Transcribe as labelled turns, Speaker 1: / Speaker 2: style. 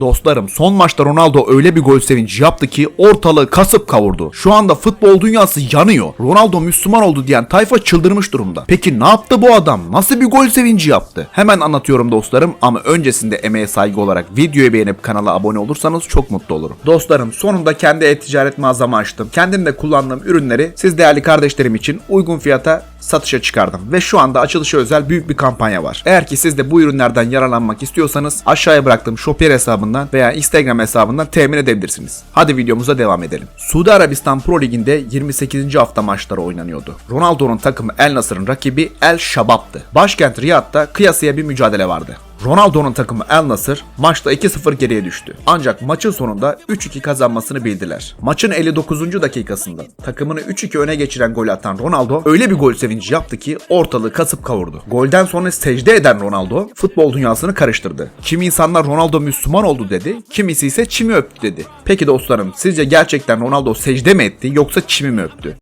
Speaker 1: Dostlarım son maçta Ronaldo öyle bir gol sevinci yaptı ki ortalığı kasıp kavurdu. Şu anda futbol dünyası yanıyor. Ronaldo Müslüman oldu diyen tayfa çıldırmış durumda. Peki ne yaptı bu adam? Nasıl bir gol sevinci yaptı? Hemen anlatıyorum dostlarım ama öncesinde emeğe saygı olarak videoyu beğenip kanala abone olursanız çok mutlu olurum. Dostlarım sonunda kendi e-ticaret mağazamı açtım. Kendim de kullandığım ürünleri siz değerli kardeşlerim için uygun fiyata satışa çıkardım. Ve şu anda açılışa özel büyük bir kampanya var. Eğer ki siz de bu ürünlerden yararlanmak istiyorsanız aşağıya bıraktığım Shoper hesabından veya Instagram hesabından temin edebilirsiniz. Hadi videomuza devam edelim. Suudi Arabistan Pro Ligi'nde 28. hafta maçları oynanıyordu. Ronaldo'nun takımı El Nasır'ın rakibi El Şabab'tı. Başkent Riyad'da kıyasıya bir mücadele vardı. Ronaldo'nun takımı El Nasır maçta 2-0 geriye düştü. Ancak maçın sonunda 3-2 kazanmasını bildiler. Maçın 59. dakikasında takımını 3-2 öne geçiren gol atan Ronaldo öyle bir gol sevinci yaptı ki ortalığı kasıp kavurdu. Golden sonra secde eden Ronaldo futbol dünyasını karıştırdı. Kimi insanlar Ronaldo Müslüman oldu dedi, kimisi ise çimi öptü dedi. Peki dostlarım sizce gerçekten Ronaldo secde mi etti yoksa çimi mi öptü?